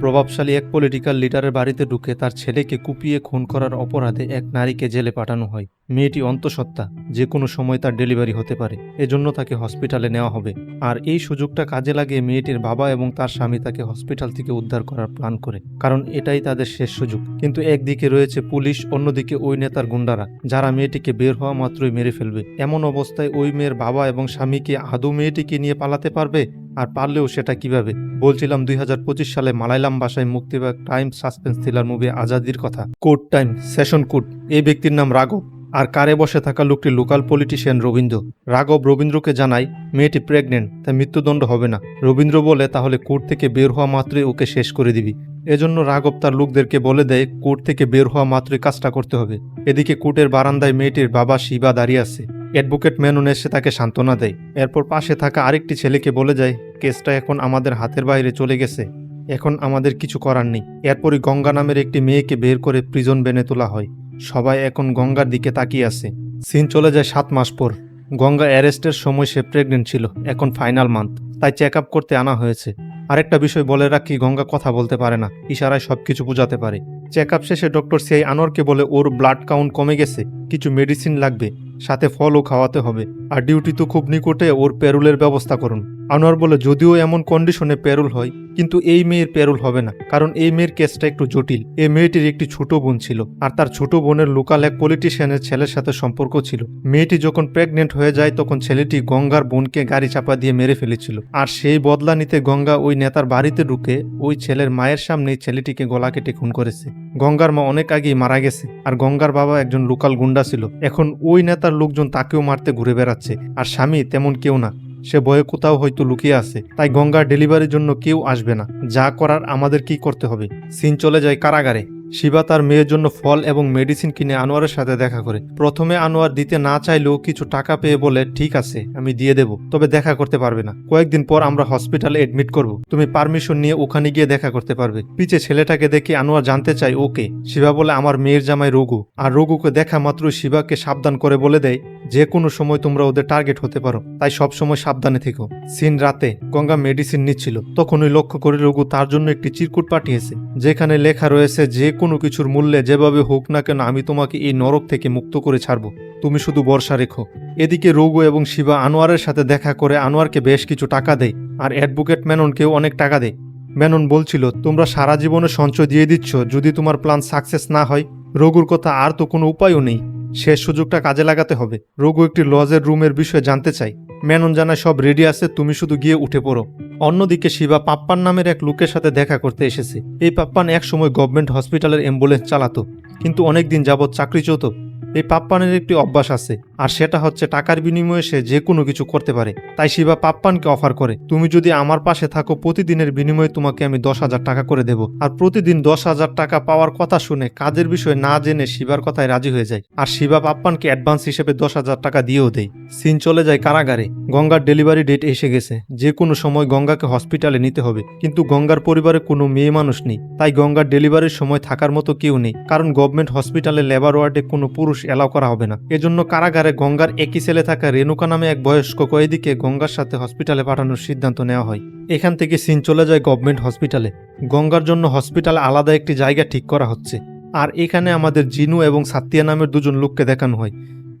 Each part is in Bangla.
প্রভাবশালী এক পলিটিক্যাল লিডারের বাড়িতে ঢুকে তার ছেলেকে কুপিয়ে খুন করার অপরাধে এক নারীকে জেলে পাঠানো হয়। মেয়েটি অন্তঃসত্ত্বা, যে কোনো সময় তার ডেলিভারি হতে পারে। এজন্য তাকে হসপিটালে নেওয়া হবে। আর এই সুযোগটা কাজে লাগিয়ে মেয়েটির বাবা এবং তার স্বামী তাকে হসপিটাল থেকে উদ্ধার করার প্ল্যান করে। কারণ এটাই তাদের শেষ সুযোগ। কিন্তু একদিকে রয়েছে পুলিশ, অন্যদিকে ওই নেতার গুন্ডারা, যারা মেয়েটিকে বের হওয়া মাত্রই মেরে ফেলবে। এমন অবস্থায় ওই মেয়ের বাবা এবং স্বামীকে আদৌ মেয়েটিকে নিয়ে পালাতে পারবে? আর পারলেও সেটা কীভাবে? বলছিলাম দুই হাজার পঁচিশ সালে মালায়ালাম ভাষায় মুক্তি পাওয়া টাইম সাসপেন্স থ্রিলার মুভি আজাদির কথা। কোর্ট টাইম, সেশন কোর্ট এই ব্যক্তির নাম রাঘব। আর কারে বসে থাকা লোকটি লোকাল পলিটিশিয়ান রবীন্দ্র। রাঘব রবীন্দ্রকে জানায়, মেয়েটি প্রেগনেন্ট, তাই মৃত্যুদণ্ড হবে না। রবীন্দ্র বলে, তাহলে কোর্ট থেকে বের হওয়া মাত্রই ওকে শেষ করে দিবি। এজন্য রাঘব তার লোকদেরকে বলে দেয় কোর্ট থেকে বের হওয়া মাত্রই কাজটা করতে হবে। এদিকে কোর্টের বারান্দায় মেয়েটির বাবা শিবা দাঁড়িয়ে আছে। অ্যাডভোকেট মেনুন এসে তাকে সান্ত্বনা দেয়। এরপর পাশে থাকা আরেকটি ছেলেকে বলে যায়, কেসটা এখন আমাদের হাতের বাইরে চলে গেছে। এখন আমাদের কিছু করার নেই। এরপরই গঙ্গা নামের একটি মেয়েকে বের করে প্রিজন বেনে তোলা হয়। সবাই এখন গঙ্গার দিকে তাকিয়ে আছে। সিন চলে যায় সাত মাস পর। গঙ্গা অ্যারেস্টের সময় সে প্রেগনেন্ট ছিল, এখন ফাইনাল মান্থ। তাই চেক আপ করতে আনা হয়েছে। আরেকটা বিষয় বলে রাখি, গঙ্গা কথা বলতে পারে না, ইশারায় সবকিছু বোঝাতে পারে। চেক শেষে ডক্টর সিআই আনোয়ারকে বলে, ওর ব্লাড কাউন্ট কমে গেছে। কিছু মেডিসিন লাগবে, সাথে ফলও খাওয়াতে হবে। আর ডিউটি তো খুব নিকটে ওর প্যারুলের ব্যবস্থা করুন। আনোয়ার বলে, যদিও এমন কন্ডিশনে প্যারুল হয়, কিন্তু এই মেয়ের প্যারুল হবে না, কারণ এই মেয়ের কেসটা একটু জটিল। এই মেয়েটির একটি ছোট বোন ছিল, আর তার ছোট বোনের লোকাল এক পলিটিশিয়ানের ছেলের সাথে সম্পর্ক ছিল। মেয়েটি যখন প্রেগনেন্ট হয়ে যায়, তখন ছেলেটি গঙ্গার বোনকে গাড়ি চাপা দিয়ে মেরে ফেলেছিল। আর সেই বদলা নিতে গঙ্গা ওই নেতার বাড়িতে ঢুকে ওই ছেলের মায়ের সামনেই ছেলেটিকে গলা কেটে খুন করেছে। গঙ্গার মা অনেক আগেই মারা গেছে, আর গঙ্গার বাবা একজন লোকাল গুন্ডা ছিল। এখন ওই নেতার লোকজন তাকেও মারতে ঘুরে বেড়াচ্ছে। আর স্বামী তেমন কেউ না। সে বয়ে কোথাও হয়তো লুকিয়ে আছে। তাই গঙ্গার ডেলিভারির জন্য কেউ আসবে না। যা করার আমাদের কি করতে হবে? সিন চলে যায় কারাগারে। শিবা তার মেয়ের জন্য ফল এবং মেডিসিন কিনে আনোয়ারের সাথে দেখা করে। প্রথমে আনোয়ার দিতে না চাইলেও কিছু টাকা পেয়ে বলে, ঠিক আছে, আমি দিয়ে দেব। তবে দেখা করতে পারবে না। কয়েকদিন পর আমরা হসপিটালে এডমিট করব। তুমি পারমিশন নিয়ে ওখানে গিয়ে দেখা করতে পারবে। পিছে ছেলেটাকে দেখে আনোয়ার জানতে চাই ওকে। শিবা বলে, আমার মেয়ের জামাই রঘু। আর রঘুকে দেখা মাত্র শিবাকে সাবধান করে বলে দেয় যে কোনো সময় তোমরা ওদের টার্গেট হতে পারো। তাই সব সময় সাবধানে থেকো। সিন রাতে গঙ্গা মেডিসিন নিচ্ছিল। তখন ওই লক্ষ্য করে রঘু তার জন্য একটি চিরকুট পাঠিয়েছে, যেখানে লেখা রয়েছে, যে কোনো কিছুর মূল্যে যেভাবে হোক না কেন আমি তোমাকে এই নরক থেকে মুক্ত করে ছাড়বো। তুমি শুধু বর্ষা রেখো। এদিকে রঘু এবং শিবা আনোয়ারের সাথে দেখা করে আনোয়ারকে বেশ কিছু টাকা দেয়, আর অ্যাডভোকেট মেননকেও অনেক টাকা দেয়। মেনন বলছিল, তোমরা সারা জীবনে সঞ্চয় দিয়ে দিচ্ছ। যদি তোমার প্ল্যান সাকসেস না হয়, রঘুর কথা আর তো কোনো উপায়ও নেই। শেষ সুযোগটা কাজে লাগাতে হবে। রঘু একটি লজের রুমের বিষয়ে জানতে চাই। মেনন জানায়, সব রেডি আছে, তুমি শুধু গিয়ে উঠে পড়ো। অন্যদিকে শিবা পাপ্পান নামের এক লোকের সাথে দেখা করতে এসেছে। এই পাপ্পান এক সময় গভর্নমেন্ট হসপিটালের অ্যাম্বুলেন্স চালাতো, কিন্তু অনেকদিন যাবৎ চাকরিচ্যুত এই পাপ্পানের একটি অভ্যাস আছে, আর সেটা হচ্ছে টাকার বিনিময়ে সে যে কোনো কিছু করতে পারে। তাই শিবা পাপ্পানকে অফার করে, তুমি যদি আমার পাশে থাকো, প্রতিদিনের বিনিময়ে তোমাকে আমি দশ হাজার টাকা করে দেব। আর প্রতিদিন দশ হাজার টাকা পাওয়ার কথা শুনে কাজের বিষয়ে না জেনে শিবার কথায় রাজি হয়ে যায়। আর শিবা পাপ্পানকে অ্যাডভান্স হিসেবে দশ হাজার টাকা দিয়েও দেয়। সিন চলে যায় কারাগারে। গঙ্গার ডেলিভারি ডেট এসে গেছে। যে কোনো সময় গঙ্গাকে হসপিটালে নিতে হবে। কিন্তু গঙ্গার পরিবারে কোনো মেয়ে মানুষ নেই। তাই গঙ্গার ডেলিভারির সময় থাকার মতো কেউ নেই। কারণ গভর্নমেন্ট হসপিটালে লেবার ওয়ার্ডে কোনো পুরুষ এলাও করা হবে না। এজন্য কারাগারে গঙ্গার একই ছেলে থাকা রেণুকা নামে এক বয়স্ক কয়েদিকে গঙ্গার সাথে হসপিটালে পাঠানোর সিদ্ধান্ত নেওয়া হয়। এখান থেকে সিন চলে যায় গভর্নমেন্ট হসপিটালে। গঙ্গার জন্য হসপিটালে আলাদা একটি জায়গা ঠিক করা হচ্ছে। আর এখানে আমাদের জিনু এবং সাতিয়া নামের দুজন লোককে দেখানো হয়।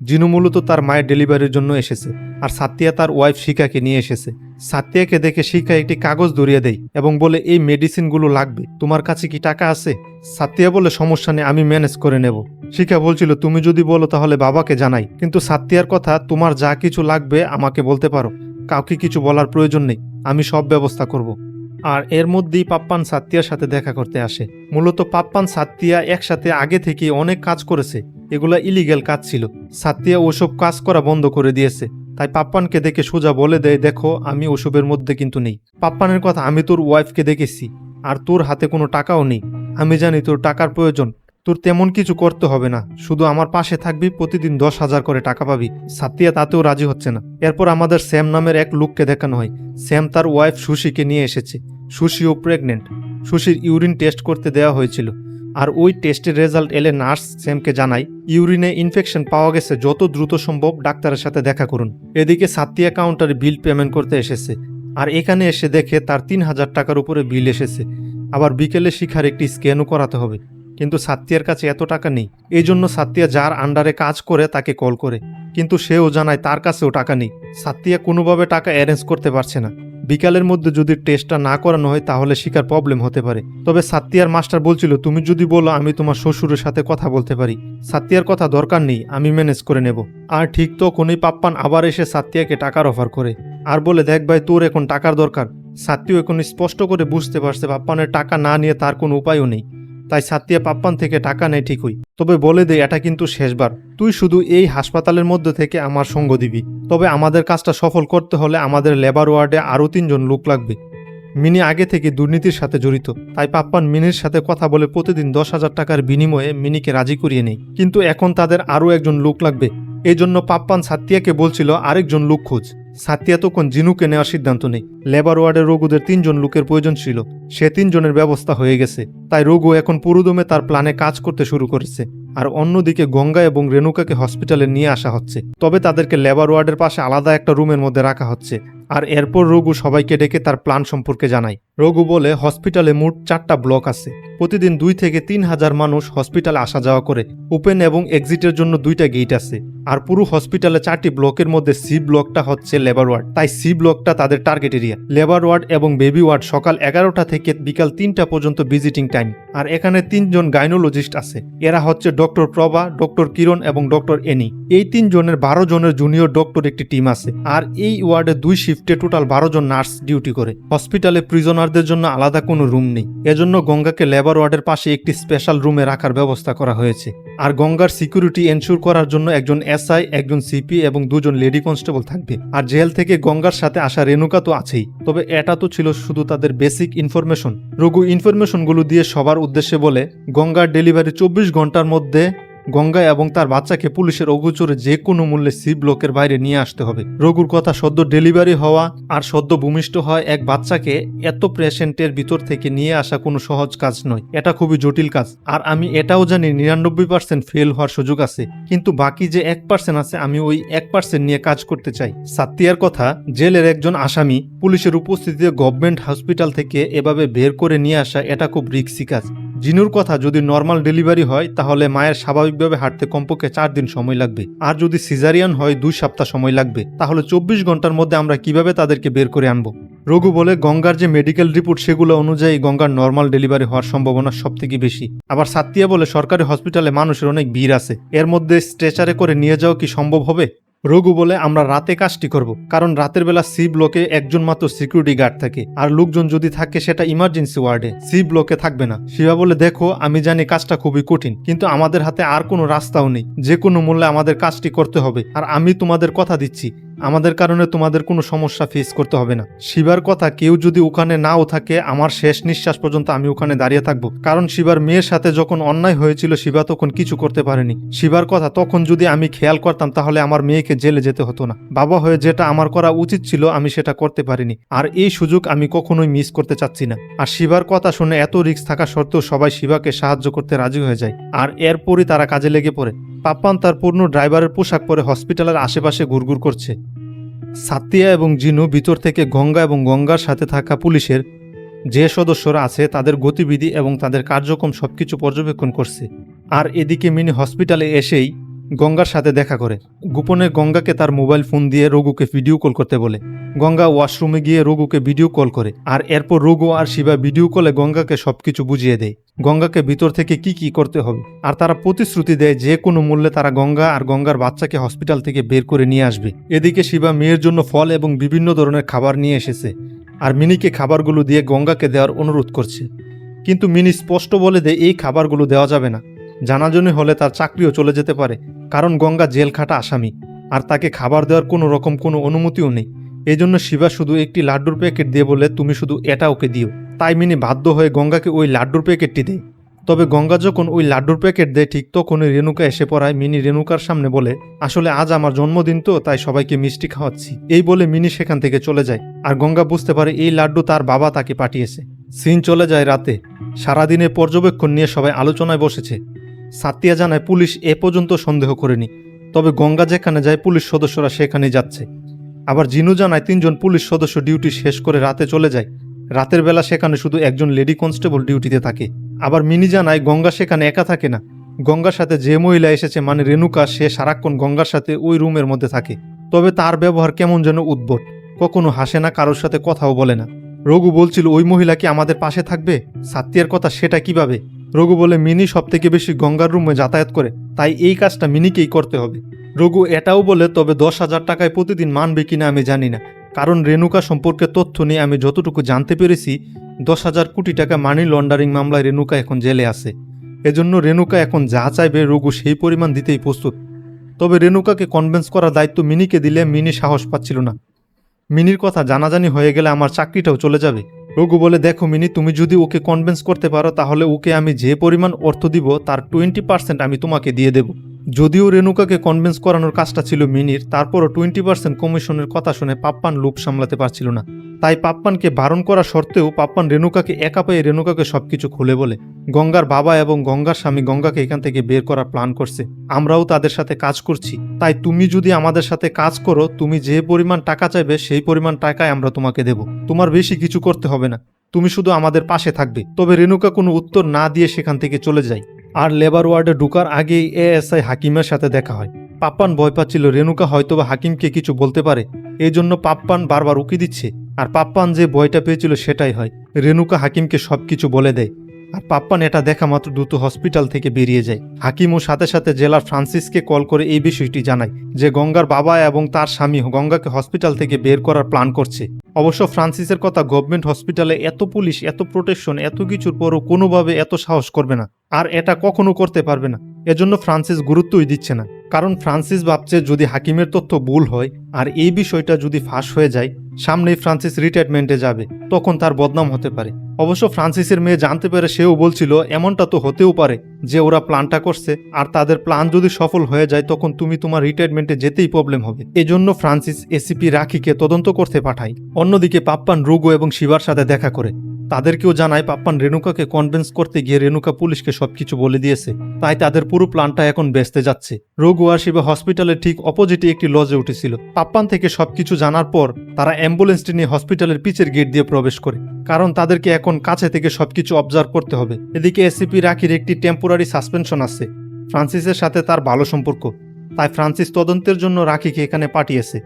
জিনু মূলত তার মায়ের ডেলিভারির জন্য এসেছে, আর সাতিয়া তার ওয়াইফ শিখাকে নিয়ে এসেছে। সাতিয়াকে দেখে শিখা একটি কাগজ ধরিয়ে দেয় এবং বলে, এই মেডিসিনগুলো লাগবে, তোমার কাছে কি টাকা আছে? সাত্তিয়া বলে, সমস্যা নেই, আমি ম্যানেজ করে নেব। শিখা বলছিল, তুমি যদি বলো তাহলে বাবাকে জানাই, কিন্তু সাত্তিয়ার কথা, তোমার যা কিছু লাগবে আমাকে বলতে পারো। কাউকে কিছু বলার প্রয়োজন নেই, আমি সব ব্যবস্থা করব। আর এর মধ্যেই পাপ্পান সাত্তিয়ার সাথে দেখা করতে আসে। মূলত পাপ্পান সাত্তিয়া একসাথে আগে থেকে অনেক কাজ করেছে। এগুলা ইলিগেল কাজ ছিল। সাত্তিয়া ওসব কাজ করা বন্ধ করে দিয়েছে। তাই পাপ্পানকে দেখে সোজা বলে দেয়, দেখো, আমি ওসবের মধ্যে কিন্তু নেই। পাপ্পানের কথা আমি তোর ওয়াইফকে দেখেছি। আর তোর হাতে কোনো টাকাও নেই। আমি জানি তোর টাকার প্রয়োজন। তোর তেমন কিছু করতে হবে না। শুধু আমার পাশে থাকবি, প্রতিদিন দশ হাজার করে টাকা পাবি। সাতিয়া তাতেও রাজি হচ্ছে না। এরপর আমাদের স্যাম নামের এক লোককে দেখানো হয়। স্যাম তার ওয়াইফ সুশিকে নিয়ে এসেছে। সুশিও প্রেগনেন্ট। সুশির ইউরিন টেস্ট করতে দেওয়া হয়েছিল। আর ওই টেস্টের রেজাল্ট এলে নার্স স্যামকে জানায় ইউরিনে ইনফেকশন পাওয়া গেছে, যত দ্রুত সম্ভব ডাক্তারের সাথে দেখা করুন। এদিকে সাতিয়া কাউন্টারে বিল পেমেন্ট করতে এসেছে। আর এখানে এসে দেখে তার তিন হাজার টাকার উপরে বিল এসেছে। আবার বিকেলে শিখার একটি স্ক্যানও করাতে হবে। কিন্তু সাত্তিয়ার কাছে এত টাকা নেই। এই জন্য সাত্তিয়া যার আন্ডারে কাজ করে তাকে কল করে। কিন্তু সেও জানায় তার কাছেও টাকা নেই। সাত্তিয়া কোনোভাবে টাকা অ্যারেঞ্জ করতে পারছে না। বিকালের মধ্যে যদি টেস্টটা না করানো হয় তাহলে শিকার প্রবলেম হতে পারে। তবে সাত্তিয়ার মাস্টার বলছিল, তুমি যদি বলো আমি তোমার শ্বশুরের সাথে কথা বলতে পারি। সাত্তিয়ার কথা দরকার নেই, আমি ম্যানেজ করে নেব। আর ঠিক তো কোনই পাপ্পান আবার এসে সাত্তিয়াকে টাকার অফার করে। আর বলে, দেখ ভাই, তোর এখন টাকার দরকার। সাত্তিও এখন স্পষ্ট করে বুঝতে পারছে পাপ্পানের টাকা না নিয়ে তার কোনো উপায়ও নেই। তাই সাতিয়া পাপ্পান থেকে টাকা নেয় ঠিকই। তবে বলে দে, এটা কিন্তু শেষবার। তুই শুধু এই হাসপাতালের মধ্যে থেকে আমার সঙ্গ দিবি। তবে আমাদের কাজটা সফল করতে হলে আমাদের লেবার ওয়ার্ডে আরও তিনজন লোক লাগবে। মিনি আগে থেকে দুর্নীতির সাথে জড়িত। তাই পাপ্পান মিনির সাথে কথা বলে প্রতিদিন দশ হাজার টাকার বিনিময়ে মিনিকে রাজি করিয়ে নেই কিন্তু এখন তাদের আরও একজন লোক লাগবে। এই জন্য পাপ্পান সাত্তিয়াকে বলছিল আরেকজন লোক খোঁজ। সাত্তিয়া তখন জিনুকে নেওয়ার সিদ্ধান্ত নেই। লেবার ওয়ার্ডের রঘুদের তিনজন লোকের প্রয়োজন ছিল। সে তিনজনের ব্যবস্থা হয়ে গেছে। তাই রঘু এখন পুরোদমে তার প্ল্যানে কাজ করতে শুরু করেছে। আর অন্যদিকে গঙ্গা এবং রেণুকাকে হসপিটালে নিয়ে আসা হচ্ছে। তবে তাদেরকে লেবার ওয়ার্ডের পাশে আলাদা একটা রুমের মধ্যে রাখা হচ্ছে। আর এরপর রঘু সবাইকে ডেকে তার প্ল্যান সম্পর্কে জানায়। রঘু বলে, হসপিটালে মোট চারটা ব্লক আছে। প্রতিদিন দুই থেকে তিন হাজার মানুষ হসপিটালে আসা যাওয়া করে। ওপেন এবং এক্সিটের জন্য দুইটা গেট আছে। আর পুরো হসপিটালে চারটি ব্লকের মধ্যে সি ব্লকটা হচ্ছে লেবার ওয়ার্ড তাই সি ব্লকটা তাদের টার্গেট এরিয়া লেবার ওয়ার্ড এবং বেবি ওয়ার্ড সকাল এগারোটা থেকে বিকাল তিনটা পর্যন্ত ভিজিটিং টাইম আর এখানে তিনজন গাইনোলজিস্ট আছে। এরা হচ্ছে ডক্টর প্রভা ডক্টর কিরণ এবং ডক্টর এনি। এই তিনজনের বারো জনের জুনিয়র ডক্টর একটি টিম আছে। আর এই ওয়ার্ডে দুই শিফটে টোটাল বারো জন নার্স ডিউটি করে। হসপিটালে প্রিজনারদের জন্য আলাদা কোনো রুম নেই। এজন্য গঙ্গাকে লেবার ওয়ার্ডের পাশে একটি স্পেশাল রুমে রাখার ব্যবস্থা করা হয়েছে। আর গঙ্গার সিকিউরিটি এনশিওর করার জন্য একজন এসআই একজন সিপি এবং দুজন লেডি কনস্টেবল থাকবে। আর জেল থেকে গঙ্গার সাথে আসা রেণুকা তো আছেই, তবে এটা তো ছিল শুধু তাদের বেসিক ইনফরমেশন রঘু ইনফরমেশনগুলো দিয়ে সবার উদ্দেশ্যে বলে, গঙ্গার ডেলিভারি চব্বিশ ঘণ্টার মধ্যে গঙ্গা এবং তার বাচ্চাকে পুলিশের অগোচরে যে কোনো মূল্যে সি ব্লকের বাইরে নিয়ে আসতে হবে। রঘুর কথা সদ্য ডেলিভারি হওয়া আর সদ্য ভূমিষ্ঠ হয় এক বাচ্চাকে এত পেশেন্টের ভিতর থেকে নিয়ে আসা কোনো সহজ কাজ নয়। এটা খুবই জটিল কাজ। আর আমি এটাও জানি নিরানব্বই পার্সেন্ট ফেল হওয়ার সুযোগ আছে। কিন্তু বাকি যে এক পার্সেন্ট আছে, আমি ওই এক পার্সেন্ট নিয়ে কাজ করতে চাই। সাত্তিয়ার কথা, জেলের একজন আসামি পুলিশের উপস্থিতিতে গভর্নমেন্ট হসপিটাল থেকে এভাবে বের করে নিয়ে আসা, এটা খুব রিক্সি কাজ। জিনুর কথা যদি নর্মাল ডেলিভারি হয়, তাহলে মায়ের স্বাভাবিকভাবে হাঁটতে কমপক্ষে চার দিন সময় লাগবে। আর যদি সিজারিয়ান হয়, দুই সপ্তাহ সময় লাগবে। তাহলে চব্বিশ ঘণ্টার মধ্যে আমরা কীভাবে তাদেরকে বের করে আনব? রঘু বলে, গঙ্গার যে মেডিকেল রিপোর্ট সেগুলো অনুযায়ী গঙ্গার নর্মাল ডেলিভারি হওয়ার সম্ভাবনা সব থেকে বেশি। আবার সাত্তিয়া বলে, সরকারি হসপিটালে মানুষের অনেক ভিড় আছে। এর মধ্যে স্ট্রেচারে করে নিয়ে যাওয়া কি সম্ভব হবে? রঘু বলে, আমরা রাতে কাজটি করব, কারণ রাতের বেলা সি ব্লকে একজন মাত্র সিকিউরিটি গার্ড থাকে, আর লোকজন যদি থাকে সেটা ইমার্জেন্সি ওয়ার্ডে সি ব্লকে থাকবে না। শিবা বলে, দেখো, আমি জানি কাজটা খুবই কঠিন, কিন্তু আমাদের হাতে আর কোনো রাস্তাও নেই, যে কোনো মূল্যে আমাদের কাজটি করতে হবে, আর আমি তোমাদের কথা দিচ্ছি। আমাদের কারণে তোমাদের কোনো সমস্যা ফেস করতে হবে না। শিবার কথা, কেউ যদি ওখানে নাও থাকে, আমার শেষ নিঃশ্বাস পর্যন্ত আমি ওখানে দাঁড়িয়ে থাকব। কারণ শিবার মেয়ের সাথে যখন অন্যায় হয়েছিল, শিবা তখন কিছু করতে পারেনি। শিবার কথা, তখন যদি আমি খেয়াল করতাম, তাহলে আমার মেয়েকে জেলে যেতে হতো না। বাবা হয়ে যেটা আমার করা উচিত ছিল, আমি সেটা করতে পারিনি। আর এই সুযোগ আমি কখনোই মিস করতে চাচ্ছি না। আর শিবার কথা শুনে এত রিস্ক থাকা সত্ত্বেও সবাই শিবাকে সাহায্য করতে রাজি হয়ে যায়। আর এরপরই তারা কাজে লেগে পড়ে। পাপ্পান তার পূর্ণ ড্রাইভারের পোশাক পরে হসপিটালের আশেপাশে ঘুরঘুর করছে। সাতিয়া এবং জিনু ভিতর থেকে গঙ্গা এবং গঙ্গার সাথে থাকা পুলিশের যে সদস্যরা আছে, তাদের গতিবিধি এবং তাদের কার্যক্রম সবকিছু পর্যবেক্ষণ করছে। আর এদিকে মিনি হসপিটালে এসেই গঙ্গার সাথে দেখা করে। গোপনে গঙ্গাকে তার মোবাইল ফোন দিয়ে রঘুকে ভিডিও কল করতে বলে। গঙ্গা ওয়াশরুমে গিয়ে রঘুকে ভিডিও কল করে আর এরপর রঘু আর শিবা ভিডিও কলে গঙ্গাকে সবকিছু বুঝিয়ে দেয়। গঙ্গাকে ভিতর থেকে কি কি করতে হবে আর তারা প্রতিশ্রুতি দেয় যে কোনো মূল্যে তারা গঙ্গা আর গঙ্গার বাচ্চাকে হসপিটাল থেকে বের করে নিয়ে আসবে। এদিকে শিবা মেয়ের জন্য ফল এবং বিভিন্ন ধরনের খাবার নিয়ে এসেছে আর মিনিকে খাবারগুলো দিয়ে গঙ্গাকে দেওয়ার অনুরোধ করছে। কিন্তু মিনি স্পষ্ট বলে দেয়, এই খাবারগুলো দেওয়া যাবে না। জানাজনি হলে তার চাকরিও চলে যেতে পারে, কারণ গঙ্গা জেল খাটা আসামি, আর তাকে খাবার দেওয়ার কোনো রকম কোনো অনুমতিও নেই। এই জন্য শিবা শুধু একটি লাড্ডুর প্যাকেট দিয়ে বলে, তুমি শুধু এটা ওকে দিও। তাই মিনি বাধ্য হয়ে গঙ্গাকে ওই লাড্ডুর প্যাকেটটি দেয়। তবে গঙ্গা যখন ওই লাড্ডুর প্যাকেট দেয়, ঠিক তখনই রেণুকা এসে পড়ায়। মিনি রেণুকার সামনে বলে, আসলে আজ আমার জন্মদিন তো, তাই সবাইকে মিষ্টি খাওয়াচ্ছি। এই বলে মিনি সেখান থেকে চলে যায়, আর গঙ্গা বুঝতে পারে এই লাড্ডু তার বাবা তাকে পাঠিয়েছে। সিন চলে যায় রাতে। সারাদিনের পর্যবেক্ষণ নিয়ে সবাই আলোচনায় বসেছে। সাতিয়া জানায়, পুলিশ এ পর্যন্ত সন্দেহ করেনি। তবে গঙ্গা যেখানে যায়, পুলিশ সদস্যরা সেখানে যাচ্ছে। আবার জিনু জানায়, তিনজন পুলিশ সদস্য ডিউটি শেষ করে রাতে চলে যায়। রাতের বেলা সেখানে শুধু একজন লেডি কনস্টেবল ডিউটিতে থাকে। আবার মিনি জানায়, গঙ্গা সেখানে একা থাকে না। গঙ্গার সাথে যে মহিলা এসেছে মানে রেণুকা, সে সারাক্ষণ গঙ্গার সাথে ওই রুমের মধ্যে থাকে। তবে তার ব্যবহার কেমন যেন উদ্ভট। কখনো হাসে না, কারোর সাথে কথাও বলে না। রঘু বলছিল, ওই মহিলা কি আমাদের পাশে থাকবে? সাত্তিয়ার কথা সেটা কীভাবে? রঘু বলে, মিনি সব থেকে বেশি গঙ্গার রুমে যাতায়াত করে, তাই এই কাজটা মিনিকেই করতে হবে। রঘু এটাও বলে, তবে দশ হাজার টাকায় প্রতিদিন মানবে কিনা আমি জানি না। কারণ রেণুকা সম্পর্কে তথ্য নিয়ে আমি যতটুকু জানতে পেরেছি, দশ হাজার কোটি টাকা মানি লন্ডারিং মামলায় রেণুকা এখন জেলে আছে। এজন্য রেণুকা এখন যা চাইবে রঘু সেই পরিমাণ দিতেই প্রস্তুত। তবে রেণুকাকে কনভেন্স করার দায়িত্ব মিনিকে দিলে মিনি সাহস পাচ্ছিল না। মিনির কথা জানাজানি হয়ে গেলে আমার চাকরিটাও চলে যাবে। রঘু বলে, দেখো মিনি, তুমি যদি ওকে কনভিন্স করতে পারো, তাহলে ওকে আমি যে পরিমাণ অর্থ দিব, তার টোয়েন্টি পার্সেন্ট আমি তোমাকে দিয়ে দেব। যদিও রেণুকাকে কনভিন্স করানোর কাজটা ছিল মিনির, তারপরও টোয়েন্টি পার্সেন্ট কমিশনের কথা শুনে পাপ্পান লুপ সামলাতে পারছিল না। তাই পাপ্পানকে বারণ করা সত্ত্বেও পাপ্পান রেণুকাকে একা পেয়ে রেণুকাকে সবকিছু খুলে বলে, গঙ্গার বাবা এবং গঙ্গার স্বামী গঙ্গাকে এখান থেকে বের করার প্ল্যান করছে। আমরাও তাদের সাথে কাজ করছি। তাই তুমি যদি আমাদের সাথে কাজ করো, তুমি যে পরিমাণ টাকা চাইবে, সেই পরিমাণ টাকায় আমরা তোমাকে দেব। তোমার বেশি কিছু করতে হবে না। তুমি শুধু আমাদের পাশে থাকবে। তবে রেণুকা কোনো উত্তর না দিয়ে সেখান থেকে চলে যায়। আর লেবার ওয়ার্ডে ঢুকার আগেই এএসআই হাকিমের সাথে দেখা হয়। পাপ্পান ভয় পাচ্ছিল, রেণুকা হয়তোবা হাকিমকে কিছু বলতে পারে। এই জন্য পাপ্পান বারবার উকি দিচ্ছে। আর পাপ্পান যে ভয়টা পেয়েছিল সেটাই হয়। রেণুকা হাকিমকে সব কিছু বলে দেয়। আর পাপ্পান এটা দেখা মাত্র দ্রুত হসপিটাল থেকে বেরিয়ে যায়। হাকিমও সাথে সাথে জেলার ফ্রান্সিসকে কল করে এই বিষয়টি জানায় যে গঙ্গার বাবা এবং তার স্বামী গঙ্গাকে হসপিটাল থেকে বের করার প্ল্যান করছে। অবশ্য ফ্রান্সিসের কথা গভর্নমেন্ট হসপিটালে এত পুলিশ, এত প্রোটেকশন, এত কিছুর পরও কোনোভাবে এত সাহস করবে না। আর এটা কখনো করতে পারবে না। এজন্য ফ্রান্সিস গুরুত্বই দিচ্ছে না। কারণ ফ্রান্সিস ভাবছে যদি হাকিমের তথ্য ভুল হয় আর এই বিষয়টা যদি ফাঁস হয়ে যায়, সামনেই ফ্রান্সিস রিটায়ারমেন্টে যাবে, তখন তার বদনাম হতে পারে। অবশ্য ফ্রান্সিসের মেয়ে জানতে পেরে সেও বলছিল, এমনটা তো হতেও পারে যে ওরা প্ল্যানটা করছে আর তাদের প্ল্যান যদি সফল হয়ে যায়, তখন তুমি তোমার রিটায়ারমেন্টে যেতেই প্রবলেম হবে। এজন্য ফ্রান্সিস এসিপি রাখিকে তদন্ত করতে পাঠায়। অন্যদিকে পাপ্পান রুগো এবং শিবার সাথে দেখা করে। তাদেরকেও জানায়, পাপ্পান রেণুকাকে কনভিন্স করতে গিয়ে রেণুকা পুলিশকে সবকিছু বলে দিয়েছে। তাই তাদের পুরো প্ল্যানটা এখন বেসতে যাচ্ছে। রঘু আর শিবা হসপিটালের ঠিক অপোজিটে একটি লজে উঠেছিল। পাপ্পান থেকে সবকিছু জানার পর তারা অ্যাম্বুলেন্সটি নিয়ে হসপিটালের পিচের গেট দিয়ে প্রবেশ করে। কারণ তাদেরকে এখন কাছে থেকে সবকিছু অবজার্ভ করতে হবে। এদিকে এসিপি রাখির একটি টেম্পোরারি সাসপেনশন আছে। ফ্রান্সিসের সাথে তার ভালো সম্পর্ক। তাই ফ্রান্সিস তদন্তের জন্য রাখিকে এখানে পাঠিয়েছে।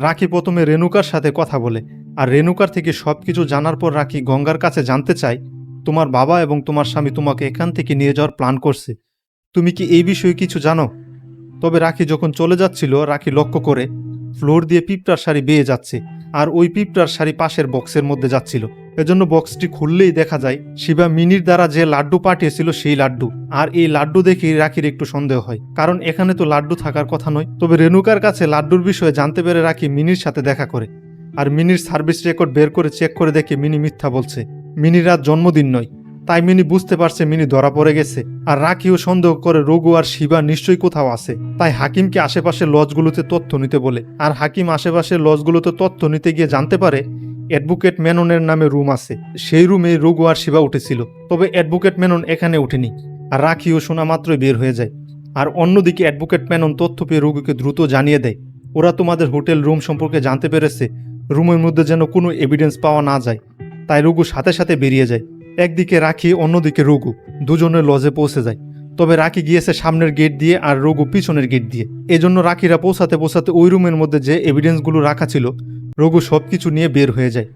রাখি প্রথমে রেণুকার সাথে কথা বলে। আর রেণুকার থেকে সব কিছু জানার পর রাখি গঙ্গার কাছে জানতে চায় তোমার বাবা এবং তোমার স্বামী তোমাকে এখান থেকে নিয়ে যাওয়ার প্ল্যান করছে। তুমি কি এই বিষয়ে কিছু জানো? তবে রাখি যখন চলে যাচ্ছিল, রাখি লক্ষ্য করে ফ্লোর দিয়ে পিঁপড়ার শাড়ি বেয়ে যাচ্ছে আর ওই পিঁপড়ার শাড়ি পাশের বক্সের মধ্যে যাচ্ছিল। এজন্য বক্সটি খুললেই দেখা যায়, শিবা মিনির দ্বারা যে লাড্ডু পাঠিয়েছিল সেই লাড্ডু। আর এই লাড্ডু দেখে রাখির একটু সন্দেহ হয়, কারণ এখানে তো লাড্ডু থাকার কথা নয়। তবে রেণুকার কাছে লাড্ডুর বিষয়ে জানতে পেরে রাখি মিনির সাথে দেখা করে। আর মিনির সার্ভিস রেকর্ড বের করে চেক করে দেখে মিনি মিথ্যা বলছে। মিনির রাত জন্মদিন নয়। তাই মিনি বুঝতে পারছে মিনি ধরা পড়ে গেছে। আর রাখিও সন্দেহ করে রঘু আর শিবা নিশ্চয়ই কোথাও আছে। তাই হাকিমকে আশেপাশের লজগুলোতে তথ্য নিতে বলে। আর হাকিম আশেপাশের লজগুলোতে তথ্য নিতে গিয়ে জানতে পারে, অ্যাডভোকেট মেননের নামে রুম আছে। সেই রুমে রঘু আর শিবা উঠেছিল। তবে অ্যাডভোকেট মেনন এখানে ওঠেনি। আর রাখিও শোনা মাত্রই বের হয়ে যায়। আর অন্যদিকে অ্যাডভোকেট মেনন তথ্য পেয়ে রঘুকে দ্রুত জানিয়ে দেয়, ওরা তোমাদের হোটেল রুম সম্পর্কে জানতে পেরেছে। রুমের মধ্যে যেন কোনো এভিডেন্স পাওয়া না যায়। তাই রঘু সাথে সাথে বেরিয়ে যায়। একদিকে রাখি, অন্যদিকে রঘু দুজনের লজে পৌঁছে যায়। তবে রাখি গিয়েছে সামনের গেট দিয়ে আর রঘু পিছনের গেট দিয়ে। এজন্য রাখিরা পৌঁছাতে পৌঁছাতে ওই রুমের মধ্যে যে এভিডেন্সগুলো রাখা ছিল রঘু সব কিছু নিয়ে বের হয়ে যায়।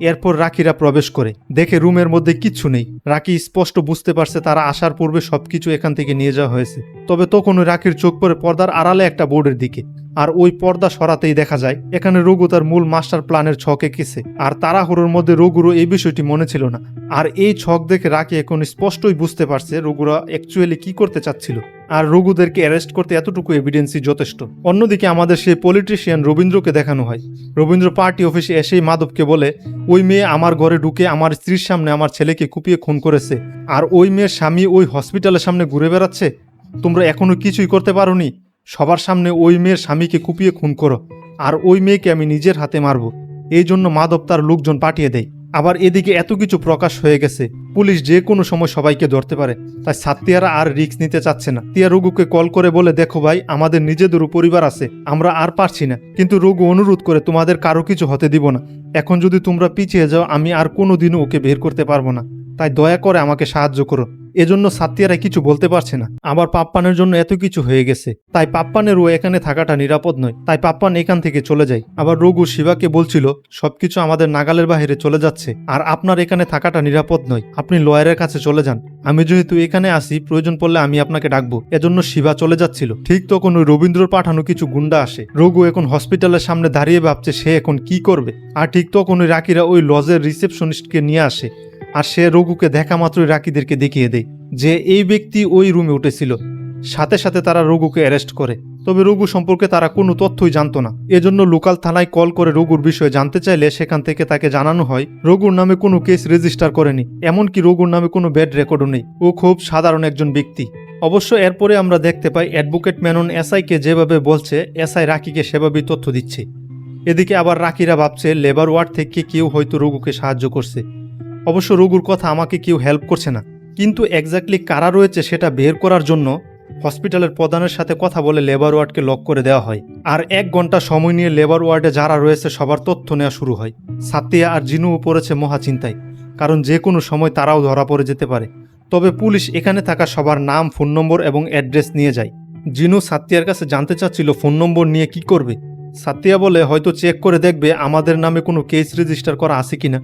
এরপর রাখিরা প্রবেশ করে। দেখে রুমের মধ্যে কিচ্ছু নেই। রাকি স্পষ্ট বুঝতে পারছে তারা আসার পূর্বে সবকিছু এখান থেকে নিয়ে যাওয়া হয়েছে। তবে তখন ওই রাখির চোখ পড়ে পর্দার আড়ালে একটা বোর্ডের দিকে। আর ওই পর্দা সরাতেই দেখা যায়, এখানে রঘু তার মূল মাস্টার প্ল্যানের ছক এঁকেছে, আর তাড়াহুড়োর মধ্যে রঘুরও এই বিষয়টি মনে ছিল না। আর এই ছক দেখে রাকি এখন স্পষ্টই বুঝতে পারছে রঘুরা অ্যাকচুয়ালি কি করতে চাচ্ছিল, আর রঘুদেরকে অ্যারেস্ট করতে এতটুকু এভিডেন্সই যথেষ্ট। অন্যদিকে আমাদের সেই পলিটিশিয়ান রবীন্দ্রকে দেখানো হয়। রবীন্দ্র পার্টি অফিসে এসেই মাধবকে বলে, ওই মেয়ে আমার ঘরে ঢুকে আমার স্ত্রীর সামনে আমার ছেলেকে কুপিয়ে খুন করেছে, আর ওই মেয়ের স্বামী ওই হসপিটালের সামনে ঘুরে বেড়াচ্ছে? তোমরা এখনও কিছুই করতে পারোনি? সবার সামনে ওই মেয়ের স্বামীকে কুপিয়ে খুন করো, আর ওই মেয়েকে আমি নিজের হাতে মারব। এই জন্য মাধব তার লোকজন পাঠিয়ে দেয়। আবার এদিকে এত কিছু প্রকাশ হয়ে গেছে। পুলিশ যে কোনো সময় সবাইকে ধরতে পারে। তাই সাত্তিয়ারা আর রিস্ক নিতে চাচ্ছে না। তিয়া রঘুকে কল করে বলে, দেখো ভাই, আমাদের নিজেদেরও পরিবার আছে। আমরা আর পারছি না। কিন্তু রঘু অনুরোধ করে তোমাদের কারও কিছু হতে দিব না। এখন যদি তোমরা পিছিয়ে যাও, আমি আর কোনোদিনও ওকে বের করতে পারব না। তাই দয়া করে আমাকে সাহায্য করো। এজন্য সাত্তিয়ারা কিছু বলতে পারছে না। আবার পাপ্পানের জন্য এত কিছু হয়ে গেছে। তাই পাপ্পানেরও এখানে থাকাটা নিরাপদ নয়। তাই পাপ্পান এখান থেকে চলে যায়। আবার রঘু শিবাকে বলছিল, সবকিছু আমাদের নাগালের বাইরে চলে যাচ্ছে। আর আপনার এখানে থাকাটা নিরাপদ নয়। আপনি লয়ারের কাছে চলে যান। আমি যেহেতু এখানে আসি প্রয়োজন পড়লে আমি আপনাকে ডাকবো। এজন্য শিবা চলে যাচ্ছিল। ঠিক তখন ওই রবীন্দ্রর পাঠানো কিছু গুন্ডা আসে। রঘু এখন হসপিটালের সামনে দাঁড়িয়ে ভাবছে, সে এখন কি করবে? আর ঠিক তখন ওই রাকিরা ওই লজের রিসেপশনিস্টকে নিয়ে আসে। আর সে রঘুকে দেখা মাত্রই রাকিদেরকে দেখিয়ে দেয় যে এই ব্যক্তি ওই রুমে উঠেছিল। সাথে সাথে তারা রঘুকে অ্যারেস্ট করে। তবে রঘু সম্পর্কে তারা কোনো তথ্যই জানতো না। এজন্য লোকাল থানায় কল করে রঘুর বিষয়ে জানতে চাইলে সেখান থেকে তাকে জানানো হয়, রঘুর নামে কোনো কেস রেজিস্টার করেনি, এমনকি রঘুর নামে কোনো ব্যাড রেকর্ডও নেই। ও খুব সাধারণ একজন ব্যক্তি। অবশ্য এরপরে আমরা দেখতে পাই অ্যাডভোকেট ম্যানন এসআইকে যেভাবে বলছে এসআই রাকিকে সেভাবেই তথ্য দিচ্ছে। এদিকে আবার রাকিরা ভাবছে লেবার ওয়ার্ড থেকে কেউ হয়তো রঘুকে সাহায্য করছে। অবশ্য রঘুর কথা আমাকে কেউ হেল্প করছে না। কিন্তু এক্স্যাক্টলি কারা রয়েছে সেটা বের করার জন্য হসপিটালের প্রধানের সাথে কথা বলে লেবার ওয়ার্ডকে লক করে দেওয়া হয়। আর এক ঘণ্টা সময় নিয়ে লেবার ওয়ার্ডে যারা রয়েছে সবার তথ্য নেওয়া শুরু হয়। সাতিয়া আর জিনুও পড়েছে মহাচিন্তায় কারণ যে কোনো সময় তারাও ধরা পড়ে যেতে পারে। তবে পুলিশ এখানে থাকা সবার নাম ফোন নম্বর এবং অ্যাড্রেস নিয়ে যায়। জিনু সাত্তিয়ার কাছে জানতে চাচ্ছিল ফোন নম্বর নিয়ে কি করবে? সাতিয়া বলে, হয়তো চেক করে দেখবে আমাদের নামে কোনো কেস রেজিস্টার করা আছে কিনা।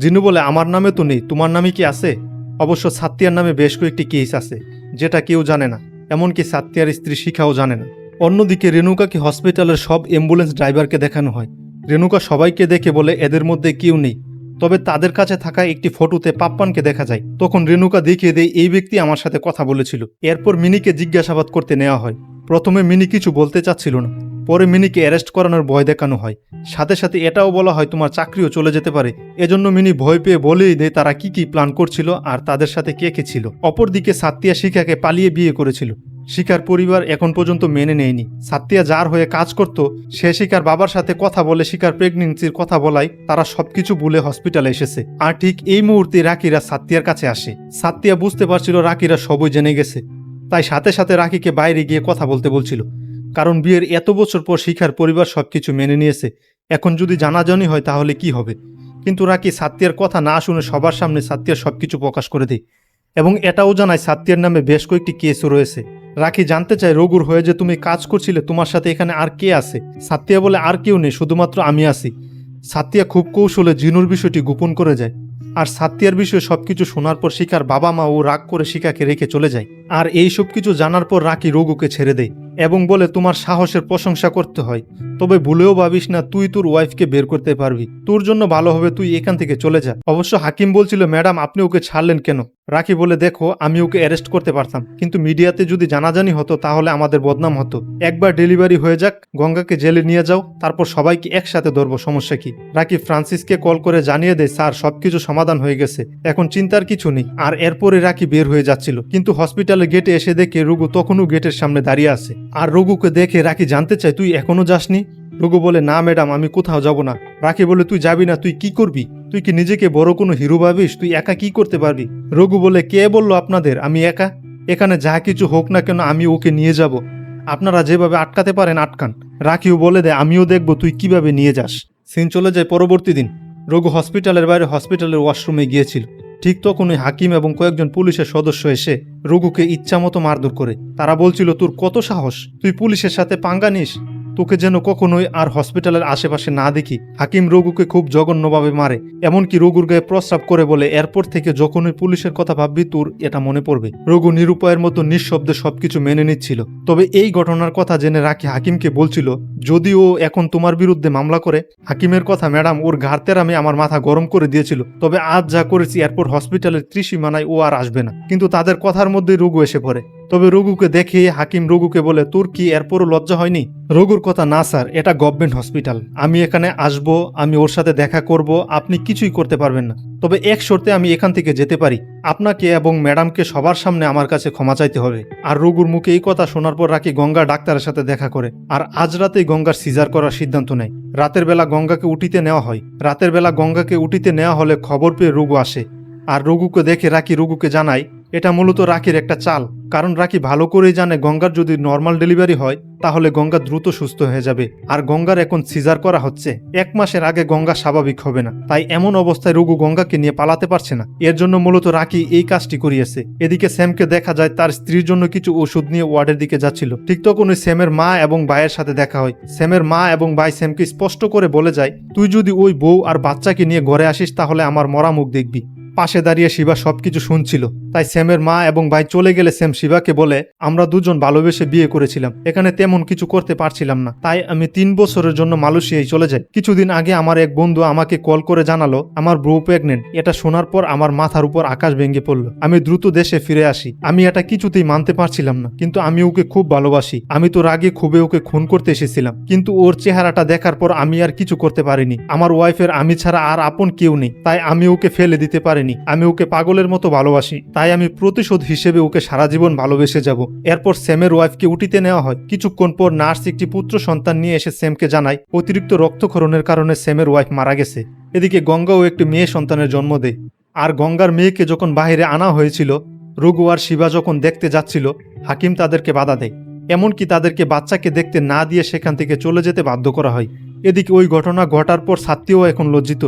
জিনু বলে, আমার নামে তো নেই, তোমার নামে কি আছে? অবশ্য সাত্তিয়ার নামে বেশ কয়েকটি কেস আছে, যেটা কেউ জানে না, এমনকি সাত্তিয়ার স্ত্রী শিখাও জানে না। অন্যদিকে রেণুকাকে হসপিটালের সব অ্যাম্বুলেন্স ড্রাইভারকে দেখানো হয়? রেণুকা সবাইকে দেখে বলে, এদের মধ্যে কেউ নেই। তবে তাদের কাছে থাকা একটি ফটোতে পাপ্পানকে দেখা যায়। তখন রেণুকা দেখিয়ে দেয়, এই ব্যক্তি আমার সাথে কথা বলেছিল। এরপর মিনিকে জিজ্ঞাসাবাদ করতে নেওয়া হয়। প্রথমে মিনি কিছু বলতে চাচ্ছিল না। পরে মিনিকে অ্যারেস্ট করানোর ভয় দেখানো হয়। সাথে সাথে এটাও বলা হয়, তোমার চাকরিও চলে যেতে পারে। এজন্য মিনি ভয় পেয়ে বলেই দেয়, তারা কি কি প্ল্যান করছিল আর তাদের সাথে কে কে ছিল? অপরদিকে সাত্তিয়া শিখাকে পালিয়ে বিয়ে করেছিল। শিকার পরিবার এখন পর্যন্ত মেনে নেয়নি। সাত্তিয়া যার হয়ে কাজ করত, সে শিকার বাবার সাথে কথা বলে শিকার প্রেগনেন্সির কথা বলায় তারা সবকিছু ভুলে হসপিটালে এসেছে। আর ঠিক এই মুহূর্তে রাকিরা সাত্তিয়ার কাছে আসে। সাত্তিয়া বুঝতে পারছিল রাকিরা সবই জেনে গেছে। তাই সাথে সাথে রাকিকে বাইরে গিয়ে কথা বলতে বলছিল। কারণ বিয়ের এত বছর পর শিখার পরিবার সব কিছু মেনে নিয়েছে। এখন যদি জানাজানি হয় তাহলে কি হবে? কিন্তু রাকি সাত্তিয়ার কথা না শুনে সবার সামনে সাত্তিয়ার সবকিছু প্রকাশ করে দেয়। এবং এটাও জানায় সাত্তিয়ার নামে বেশ কয়েকটি কেসও রয়েছে। রাখি জানতে চায়, রঘুর হয়ে যে তুমি কাজ করছিলে, তোমার সাথে এখানে আর কে আছে? সাত্তিয়া বলে, আর কেউ নেই, শুধুমাত্র আমি আছি। সাত্তিয়া খুব কৌশলে জিনুর বিষয়টি গোপন করে যায়। আর সাত্তিয়ার বিষয়ে সবকিছু শোনার পর শিকার বাবা মা ও রাগ করে শিকাকে রেখে চলে যায়। আর এই সব কিছু জানার পর রাকি রঘুকে ছেড়ে দেয়। এবং বলে, তোমার সাহসের প্রশংসা করতে হয়। তবে ভুলেও ভাবিস না, তুই তোর ওয়াইফকে বের করতে পারবি। তোর জন্য ভালো হবে, তুই এখান থেকে চলে যা। অবশ্য হাকিম বলছিল, ম্যাডাম, আপনি ওকে ছাড়লেন কেন? রাখি বলে, দেখো, আমি ওকে অ্যারেস্ট করতে পারতাম। কিন্তু মিডিয়াতে যদি জানাজানি হতো, তাহলে আমাদের বদনাম হতো। একবার ডেলিভারি হয়ে যাক, গঙ্গাকে জেলে নিয়ে যাও, তারপর সবাইকে একসাথে ধরবো, সমস্যা কি? রাকি ফ্রান্সিসকে কল করে জানিয়ে দেয়, স্যার, সবকিছু সমাধান হয়ে গেছে। এখন চিন্তার কিছু নেই। আর এরপরে রাকি বের হয়ে যাচ্ছিল। কিন্তু হসপিটালের গেটে এসে দেখে রুগু তখনও গেটের সামনে দাঁড়িয়ে আছে। আর রঘুকে দেখে রাখি জানতে চায় তুই এখনও যাসনি? রঘু বলে, না, ম্যাডাম, আমি কোথাও যাব না। রাখি বলে, তুই যাবি না, তুই কি করবি? তুই কি নিজেকে বড় কোনো হিরো ভাবিস? তুই একা কি করতে পারবি? রঘু বলে, কে বলল আপনাদের? আমি একা? এখানে যা কিছু হোক না কেন, আমি ওকে নিয়ে যাব। আপনারা যেভাবে আটকাতে পারেন, আটকান। রাখিও বলে দেয়, আমিও দেখব তুই কীভাবে নিয়ে যাস। সিন চলে যায় পরবর্তী দিন। রঘু হসপিটালের বাইরে হসপিটালের ওয়াশরুমে গিয়েছিল। ঠিক তখনই হাকিম এবং কয়েকজন পুলিশের সদস্য এসে রঘুকে ইচ্ছামতো মারধর করে। তারা বলছিল, তোর কত সাহস? তুই পুলিশের সাথে পাঙ্গা নিস? তোকে যেন কখনোই আর হসপিটালের আশেপাশে না দেখি। হাকিম রঘুকে খুব জঘন্যভাবে মারে, এমনকি রঘুর গায়ে প্রস্রাব করে বলে এরপর থেকে যখনই পুলিশের কথা ভাববি তোর এটা মনে পড়বে। রঘু নিরুপায়ের মতো নিঃশব্দে সবকিছু মেনে নিচ্ছিল। তবে এই ঘটনার কথা জেনে রাখি হাকিমকে বলছিল যদি ও এখন তোমার বিরুদ্ধে মামলা করে, হাকিমের কথা ম্যাডাম ওর ঘাড়তের আমি আমার মাথা গরম করে দিয়েছিল। তবে আজ যা করেছি এরপর হসপিটালের ত্রিসীমানায় ও আর আসবে না। কিন্তু তাদের কথার মধ্যে রঘু এসে পড়ে। তবে রঘুকে দেখে হাকিম রঘুকে বলে, তোর কি এরপরও লজ্জা হয়নি? রঘুর কথা না, স্যার, এটা গভর্নমেন্ট হসপিটাল আমি এখানে আসব, আমি ওর সাথে দেখা করব, আপনি কিছুই করতে পারবেন না। তবে এক শর্তে আমি এখান থেকে যেতে পারি। আপনাকে এবং ম্যাডামকে সবার সামনে আমার কাছে ক্ষমা চাইতে হবে। আর রঘুর মুখে এই কথা শোনার পর রাখি গঙ্গা ডাক্তারের সাথে দেখা করে। আর আজ রাতেই গঙ্গার সিজার করার সিদ্ধান্ত নেয়। রাতের বেলা গঙ্গাকে উঠিতে নেওয়া হয়। রাতের বেলা গঙ্গাকে উঠিতে নেওয়া হলে খবর পেয়ে রঘু আসে। আর রঘুকে দেখে রাখি রঘুকে জানায় এটা মূলত রাখির একটা চাল। কারণ রাকি ভালো করেই জানে গঙ্গার যদি নর্মাল ডেলিভারি হয়, তাহলে গঙ্গা দ্রুত সুস্থ হয়ে যাবে। আর গঙ্গার এখন সিজার করা হচ্ছে। এক মাসের আগে গঙ্গা স্বাভাবিক হবে না। তাই এমন অবস্থায় রঘু গঙ্গাকে নিয়ে পালাতে পারছে না। এর জন্য মূলত রাকি এই কাজটি করিয়েছে। এদিকে স্যামকে দেখা যায় তার স্ত্রীর জন্য কিছু ওষুধ নিয়ে ওয়ার্ডের দিকে যাচ্ছিল। ঠিক তখন ওই স্যামের মা এবং ভাইয়ের সাথে দেখা হয়। স্যামের মা এবং ভাই স্যামকে স্পষ্ট করে বলে যায়, তুই যদি ওই বউ আর বাচ্চাকে নিয়ে ঘরে আসিস, তাহলে আমার মরা মুখ দেখবি। পাশে দাঁড়িয়ে শিবা সবকিছু শুনছিল। তাই স্যামের মা এবং ভাই চলে গেলে স্যাম শিবাকে বলে, আমরা দুজন ভালোবেসে বিয়ে করেছিলাম। এখানে তেমন কিছু করতে পারছিলাম না। তাই আমি তিন বছরের জন্য মালয়েশিয়ায় চলে যাই। কিছুদিন আগে আমার এক বন্ধু আমাকে কল করে জানালো, আমার ব্রু প্রেগনেন্ট। এটা শোনার পর আমার মাথার উপর আকাশ ভেঙে পড়ল। আমি দ্রুত দেশে ফিরে আসি। আমি এটা কিছুতেই মানতে পারছিলাম না। কিন্তু আমি ওকে খুব ভালোবাসি। আমি তো রাগে খুবই ওকে খুন করতে এসেছিলাম। কিন্তু ওর চেহারাটা দেখার পর আমি আর কিছু করতে পারিনি। আমার ওয়াইফের আমি ছাড়া আর আপন কেউ নেই। তাই আমি ওকে ফেলে দিতে পারিনি। আমি ওকে পাগলের মতো ভালোবাসি, তাই আমি প্রতিশোধ হিসেবে ওকে সারা জীবন ভালোবেসে যাব। এরপর স্যামের ওয়াইফকে উঠিতে নেওয়া হয়। কিছুক্ষণ পর নার্স একটি পুত্র সন্তান নিয়ে এসে স্যামকে জানায়, অতিরিক্ত রক্তক্ষরণের কারণে স্যামের ওয়াইফ মারা গেছে। এদিকে গঙ্গাও একটি মেয়ে সন্তানের জন্ম দেয়। আর গঙ্গার মেয়েকে যখন বাইরে আনা হয়েছিল রঘু আর শিবা যখন দেখতে যাচ্ছিল, হাকিম তাদেরকে বাধা দেয়। এমনকি তাদেরকে বাচ্চাকে দেখতে না দিয়ে সেখান থেকে চলে যেতে বাধ্য করা হয়। এদিকে ওই ঘটনা ঘটার পর সাত্তিও এখন লজ্জিত।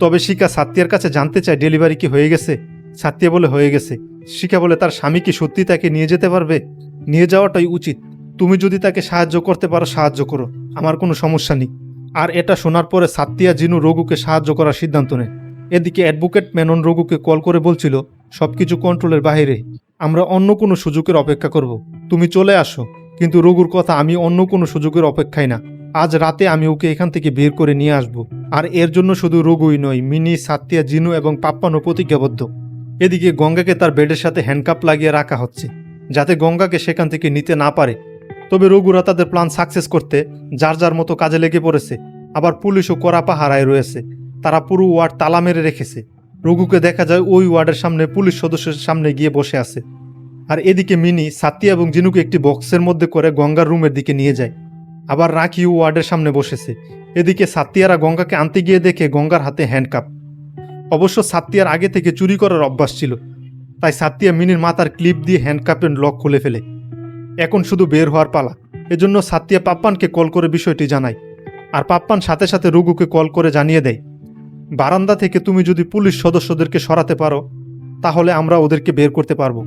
তবে শিকা সাত্তিয়ার কাছে জানতে চায় ডেলিভারি কি হয়ে গেছে। সাত্তিয়া বলে, হয়ে গেছে। শিকা বলে, তার স্বামী কি সত্যি তাকে নিয়ে যেতে পারবে? নিয়ে যাওয়াটাই উচিত। তুমি যদি তাকে সাহায্য করতে পারো, সাহায্য করো। আমার কোনো সমস্যা নেই। আর এটা শোনার পরে সাত্তিয়া জিনু রঘুকে সাহায্য করার সিদ্ধান্ত নেয়। এদিকে অ্যাডভোকেট মেনন রঘুকে কল করে বলছিল, সবকিছু কন্ট্রোলের বাইরে। আমরা অন্য কোনো সুযোগের অপেক্ষা করব। তুমি চলে আসো। কিন্তু রঘুর কথা আমি অন্য কোনো সুযোগের অপেক্ষায় না। আজ রাতে আমি ওকে এখান থেকে বের করে নিয়ে আসব। আর এর জন্য শুধু রঘুই নয়, মিনি সাত্তিয়া জিনু এবং পাপ্পানো প্রতিজ্ঞাবদ্ধ। এদিকে গঙ্গাকে তার বেডের সাথে হ্যান্ডকাপ লাগিয়ে রাখা হচ্ছে, যাতে গঙ্গাকে সেখান থেকে নিতে না পারে। তবে রঘুরা তাদের প্ল্যান সাকসেস করতে যার যার মতো কাজে লেগে পড়েছে, আবার পুলিশও কড়া পাহারায় রয়েছে। তারা পুরো ওয়ার্ড তালা মেরে রেখেছে। রঘুকে দেখা যায় ওই ওয়ার্ডের সামনে পুলিশ সদস্যের সামনে গিয়ে বসে আছে। আর এদিকে মিনি সাতিয়া এবং জিনুকে একটি বক্সের মধ্যে করে গঙ্গার রুমের দিকে নিয়ে যায়। আবার রাখিও ওয়ার্ডের সামনে বসেছে। এদিকে সাত্তিয়ারা গঙ্গাকে আনতে গিয়ে দেখে গঙ্গার হাতে হ্যান্ডকাপ অবশ্য সাত্তিয়ার আগে থেকে চুরি করার অভ্যাস ছিল। তাই সাত্তিয়া মিনির মাথার ক্লিপ দিয়ে হ্যান্ডকাপের লক খুলে ফেলে। এখন শুধু বের হওয়ার পালা। এজন্য সাত্তিয়া পাপ্পানকে কল করে বিষয়টি জানায়। আর পাপ্পান সাথে সাথে রঘুকে কল করে জানিয়ে দেয়, বারান্দা থেকে তুমি যদি পুলিশ সদস্যদেরকে সরাতে পারো, তাহলে আমরা ওদেরকে বের করতে পারব।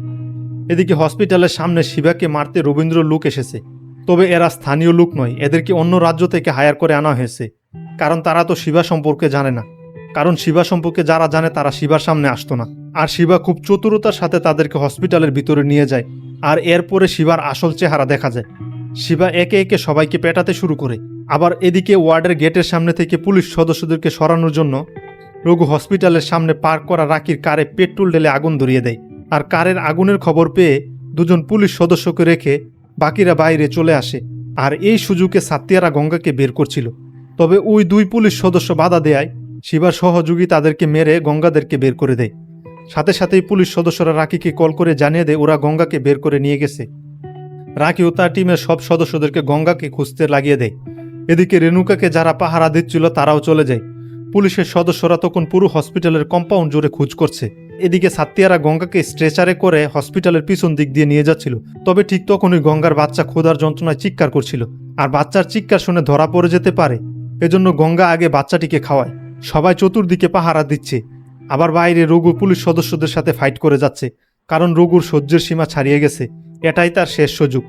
এদিকে হসপিটালের সামনে শিবাকে মারতে রবীন্দ্র লোক এসেছে। তবে এরা স্থানীয় লোক নয়, এদেরকে অন্য রাজ্য থেকে হায়ার করে আনা হয়েছে। কারণ তারা তো শিবা সম্পর্কে জানে না। কারণ শিবা সম্পর্কে যারা জানে, তারা শিবার সামনে আসতো না। আর শিবা খুব চতুরতার সাথে তাদেরকে হসপিটালের ভিতরে নিয়ে যায়, আর এরপরে শিবার আসল চেহারা দেখা যায়। শিবা একে একে সবাইকে পেটাতে শুরু করে। আবার এদিকে ওয়ার্ডের গেটের সামনে থেকে পুলিশ সদস্যদেরকে সরানোর জন্য রঘু হসপিটালের সামনে পার্ক করা রাকির কারে পেট্রোল ঢেলে আগুন ধরিয়ে দেয়। আর কারের আগুনের খবর পেয়ে দুজন পুলিশ সদস্যকে রেখে বাকিরা বাইরে চলে আসে, আর এই সুযোগে সাত্তিয়ারা গঙ্গাকে বের করছিল। তবে ওই দুই পুলিশ সদস্য বাধা দেয় শিবার সহযোগী তাদেরকে মেরে গঙ্গাদেরকে বের করে দেয়। সাথে সাথেই পুলিশ সদস্যরা রাকিকে কল করে জানিয়ে দেয়, ওরা গঙ্গাকে বের করে নিয়ে গেছে। রাকি ও তার টিমের সব সদস্যদেরকে গঙ্গাকে খুঁজতে লাগিয়ে দেয়। এদিকে রেণুকাকে যারা পাহারা দিচ্ছিল, তারাও চলে যায়। পুলিশের সদস্যরা তখন পুরো হসপিটালের কম্পাউন্ড জুড়ে খোঁজ করছে। এদিকে সাত্তিয়ারা গঙ্গাকে স্ট্রেচারে করে হসপিটালের পিছন দিক দিয়ে নিয়ে যাচ্ছিল। তবে ঠিক তখনই গঙ্গার বাচ্চা ক্ষুধার যন্ত্রণায় চিৎকার করছিল। আর বাচ্চার চিৎকার শুনে ধরা পড়ে যেতে পারে। এজন্য গঙ্গা আগে বাচ্চাটিকে খাওয়ায়। সবাই চতুর্দিকে পাহারা দিচ্ছে। আবার বাইরে রঘু পুলিশ সদস্যদের সাথে ফাইট করে যাচ্ছে। কারণ রঘুর সহ্যের সীমা ছাড়িয়ে গেছে। এটাই তার শেষ সুযোগ।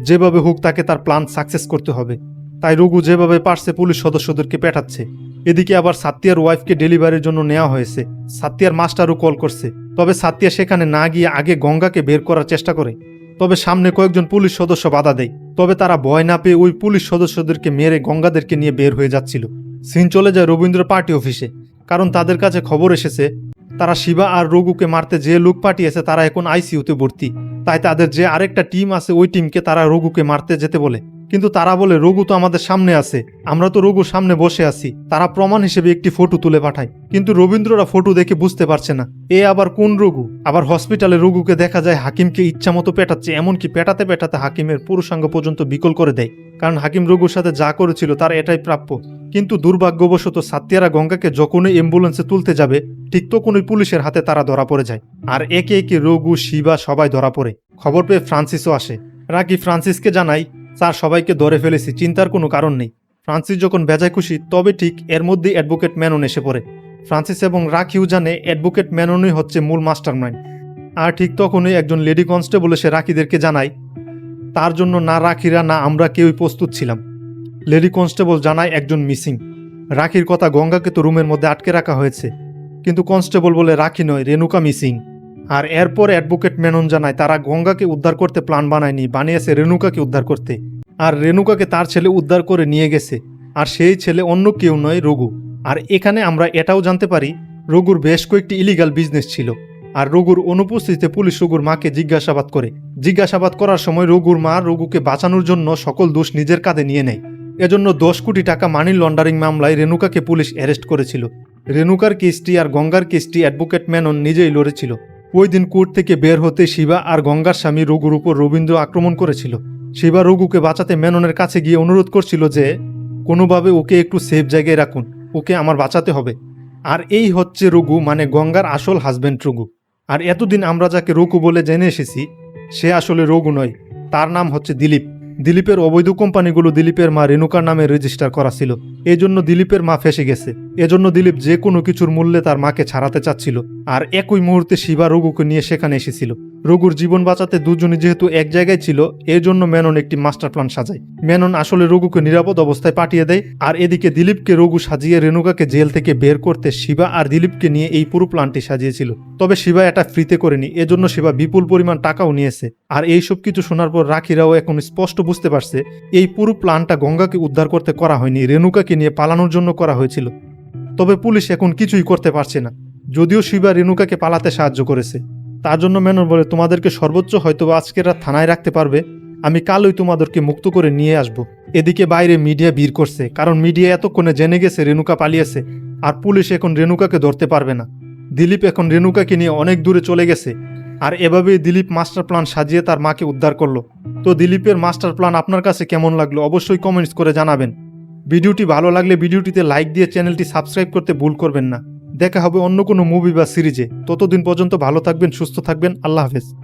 যেভাবে হোক তাকে তার প্ল্যান সাকসেস করতে হবে। তাই রঘু যেভাবে পারছে পুলিশ সদস্যদেরকে পেটাচ্ছে। এদিকে আবার সাত্তিয়ার ওয়াইফকে ডেলিভারির জন্য নেওয়া হয়েছে। সাত্তিয়ার মাস্টারও কল করছে। তবে সাত্তিয়া সেখানে না গিয়ে আগে গঙ্গাকে বের করার চেষ্টা করে। তবে সামনে কয়েকজন পুলিশ সদস্য বাধা দেয়। তবে তারা ভয় না পেয়ে ওই পুলিশ সদস্যদেরকে মেরে গঙ্গাদেরকে নিয়ে বের হয়ে যাচ্ছিল। সিন চলে যায় রবীন্দ্র পার্টি অফিসে। কারণ তাদের কাছে খবর এসেছে, তারা শিবা আর রঘুকে মারতে যে লোক পাঠিয়েছে তারা এখন আইসিইউতে ভর্তি। তাই তাদের যে আরেকটা টিম আছে, ওই টিমকে তারা রঘুকে মারতে যেতে বলে। কিন্তু তারা বলে রঘু তো আমাদের সামনে আছে। আমরা তো রঘুর সামনে বসে আছি। তারা প্রমাণ হিসেবে একটি ফটো তুলে পাঠায়। কিন্তু রবীন্দ্ররা ফটো দেখে বুঝতে পারছে না। এ আবার কোন রঘু আবার হসপিটালে রঘুকে দেখা যায় হাকিমকে ইচ্ছা মতো পেটাচ্ছে, এমনকি পেটাতে পেটাতে হাকিমের পুরুষাঙ্গ পর্যন্ত বিকল করে দেয়। কারণ হাকিম রঘুর সাথে যা করেছিল তার এটাই প্রাপ্য। কিন্তু দুর্ভাগ্যবশত সাতিয়ারা গঙ্গাকে যখনই অ্যাম্বুলেন্সে তুলতে যাবে, ঠিক তখনই পুলিশের হাতে তারা ধরা পড়ে যায়। আর একে একে রঘু শিবা সবাই ধরা পড়ে। খবর পেয়ে ফ্রান্সিসও আসে। রাকি ফ্রান্সিসকে জানাই স্যার, সবাইকে ধরে ফেলেছি, চিন্তার কোনো কারণ নেই। ফ্রান্সিস যখন বেজায় খুশি, তবে ঠিক এর মধ্যেই অ্যাডভোকেট ম্যানন এসে পড়ে। ফ্রান্সিস এবং রাকিও জানে অ্যাডভোকেট ম্যাননই হচ্ছে মূল মাস্টার মাইন্ড আর ঠিক তখনই একজন লেডি কনস্টেবল এসে রাখিদেরকে জানায়, তার জন্য না রাখিরা না আমরা কেউই প্রস্তুত ছিলাম। লেডি কনস্টেবল জানায়, একজন মিসিং। রাখির কথা গঙ্গাকে তো রুমের মধ্যে আটকে রাখা হয়েছে। কিন্তু কনস্টেবল বলে রাখি নয়, রেণুকা মিসিং। আর এরপর অ্যাডভোকেট মেনন জানায়, তারা গঙ্গাকে উদ্ধার করতে প্ল্যান বানায়নি, বানিয়েছে রেণুকাকে উদ্ধার করতে। আর রেণুকাকে তার ছেলে উদ্ধার করে নিয়ে গেছে, আর সেই ছেলে অন্য কেউ নয় রঘু। আর এখানে আমরা এটাও জানতে পারি, রঘুর বেশ কয়েকটি ইলিগাল বিজনেস ছিল। আর রঘুর অনুপস্থিতিতে পুলিশ রঘুর মাকে জিজ্ঞাসাবাদ করে। জিজ্ঞাসাবাদ করার সময় রঘুর মা রঘুকে বাঁচানোর জন্য সকল দোষ নিজের কাঁধে নিয়ে নেয়। এজন্য দশ কোটি টাকা মানি লন্ডারিং মামলায় রেনুকাকে পুলিশ অ্যারেস্ট করেছিল। রেণুকার কেসটি আর গঙ্গার কেসটি অ্যাডভোকেট ম্যানন নিজেই লড়েছিল। ওই দিন কোর্ট থেকে বের হতে শিবা আর গঙ্গার স্বামী রঘুর উপর রবীন্দ্র আক্রমণ করেছিল। শিবা রঘুকে বাঁচাতে মেননের কাছে গিয়ে অনুরোধ করছিল যে, কোনোভাবে ওকে একটু সেফ জায়গায় রাখুন, ওকে আমার বাঁচাতে হবে। আর এই হচ্ছে রঘু মানে গঙ্গার আসল হাজবেন্ড রঘু। আর এতদিন আমরা যাকে রঘু বলে জেনে এসেছি, সে আসলে রঘু নয়, তার নাম হচ্ছে দিলীপ। দিলীপের অবৈধ কোম্পানিগুলো দিলীপের মা রেণুকার নামে রেজিস্টার করা ছিল। এই জন্য দিলীপের মা ফেসে গেছে। এজন্য দিলীপ যে কোনো কিছুর মূল্যে তার মাকে ছাড়াতে চাচ্ছিল। আর একই মুহূর্তে শিবা রঘুকে নিয়ে সেখানে এসেছিল। রঘুর জীবন বাঁচাতে দুজনই যেহেতু এক জায়গায় ছিল এর জন্য মেনন একটি মাস্টার প্ল্যান সাজায়। মেনন আসলে রঘুকে নিরাপদ অবস্থায় পাঠিয়ে দেয়, আর এদিকে দিলীপকে রঘু সাজিয়ে রেণুকাকে জেল থেকে বের করতে শিবা আর দিলীপকে নিয়ে এই পুরো প্ল্যানটি সাজিয়েছিল। তবে শিবা এটা ফ্রিতে করেনি, এজন্য শিবা বিপুল পরিমাণ টাকাও নিয়েছে। আর এই সব কিছু শোনার পর রাখিরাও এখন স্পষ্ট বুঝতে পারছে, এই পুরো প্ল্যানটা গঙ্গাকে উদ্ধার করতে করা হয়নি, রেণুকাকে নিয়ে পালানোর জন্য করা হয়েছিল। তবে পুলিশ এখন কিছুই করতে পারছে না। যদিও শিবা রেনুকাকে পালাতে সাহায্য করেছে। তার জন্য মেনন বলে, তোমাদেরকে সর্বোচ্চ হয়তো আজকের রাত থানায় রাখতে পারবে। আমি কালই তোমাদেরকে মুক্ত করে নিয়ে আসব। এদিকে বাইরে মিডিয়া ভিড় করছে, কারণ মিডিয়া এতক্ষণে জেনে গেছে রেণুকা পালিয়েছে, আর পুলিশ এখন রেণুকাকে ধরতে পারবে না। দিলীপ এখন রেণুকাকে নিয়ে অনেক দূরে চলে গেছে, আর এভাবেই দিলীপ মাস্টার প্ল্যান সাজিয়ে তার মাকে উদ্ধার করল। তো দিলীপের মাস্টার প্ল্যান আপনার কাছে কেমন লাগল অবশ্যই কমেন্টস করে জানাবেন। ভিডিওটি ভালো লাগলে ভিডিওটিতে লাইক দিয়ে চ্যানেলটি সাবস্ক্রাইব করতে ভুল করবেন না। দেখা হবে অন্য কোনো মুভি বা সিরিজে। ততদিন পর্যন্ত ভালো থাকবেন, সুস্থ থাকবেন। আল্লাহ হাফেজ।